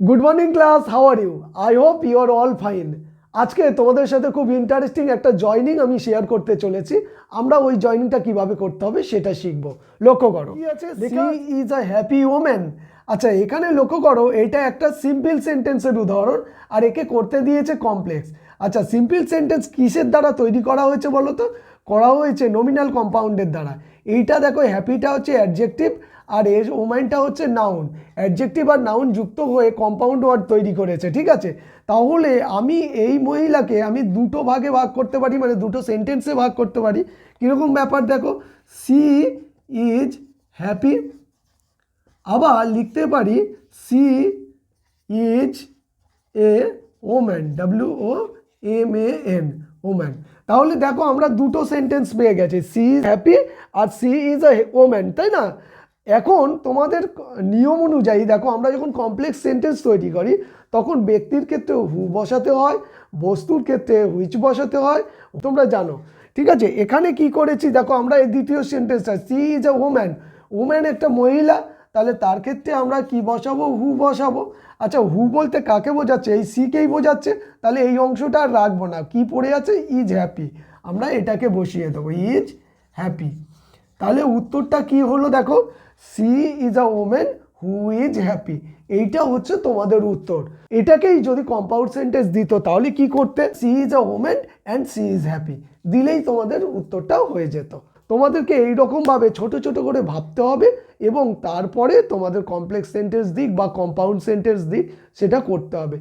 Good morning class how are you I hope you are all fine আজকে তোমাদের সাথে খুব ইন্টারেস্টিং একটা জয়নিং আমি শেয়ার করতে চলেছি। আমরা ওই জয়নিংটা কীভাবে করতে হবে সেটা শিখব। লক্ষ্য করো। She is a happy woman আচ্ছা এখানে লক্ষ্য করো এটা একটা সিম্পল সেন্টেন্সের উদাহরণ আর একে করতে দিয়েছে কমপ্লেক্স আচ্ছা সিম্পল সেন্টেন্স কিসের দ্বারা তৈরি করা হয়েছে বলো তো? করা হয়েছে নমিনাল কম্পাউন্ডের দ্বারা। এইটা দেখো হ্যাপিটা হচ্ছে অ্যাডজেক্টিভ আর এর ওমাইনটা হচ্ছে নাউন অ্যাডজেক্টিভ আর নাউন যুক্ত হয়ে কম্পাউন্ড ওয়ার্ড তৈরি করেছে, ঠিক আছে? তাহলে আমি এই মহিলাকে আমি দুটো ভাগে ভাগ করতে পারি মানে দুটো সেন্টেন্সে ভাগ করতে পারি। কীরকম ব্যাপার দেখো? সি ইজ হ্যাপি আবার লিখতে পারি she is a woman W O M A N woman তাহলে দেখো আমরা দুটো সেন্টেন্স পেয়ে গেছি। সি ইজ হ্যাপি আর সি ইজ এ ওম্যান তাই না? এখন তোমাদের নিয়ম অনুযায়ী, দেখো আমরা যখন কমপ্লেক্স সেন্টেন্স তৈরি করি, তখন ব্যক্তির ক্ষেত্রে হু বসাতে হয়, বস্তুর ক্ষেত্রে হুইচ বসাতে হয়, তোমরা জানো। ঠিক আছে? এখানে কি করেছি? দেখো, আমরা এই দ্বিতীয় সেন্টেন্সটা she is a woman woman একটা মহিলা, তাহলে তার ক্ষেত্রে আমরা কি বসাবো? হু বসাবো? আচ্ছা হু বলতে কাকে বোঝাচ্ছে? এই সিকেই বোঝাচ্ছে? তাহলে এই অংশটা আর রাখব না। কি পড়ে আছে? ইজ হ্যাপি আমরা এটাকে বসিয়ে দেবো। ইজ হ্যাপি তাহলে উত্তরটা কি হলো দেখো? She is a woman who is happy এইটা হচ্ছে তোমাদের উত্তর। এটাকেই যদি কম্পাউন্ড সেন্টেন্স দিত, তাহলে কি করতে? She is a woman and she is happy দিলেই তোমাদের উত্তরটাও হয়ে যেত। তোমাদেরকে এই রকমভাবে ছোট ছোট করে ভাবতে হবে এবং তারপরে তোমাদের কমপ্লেক্স সেন্টেন্স দিক বা কম্পাউন্ড সেন্টেন্স দিক, সেটা করতে হবে।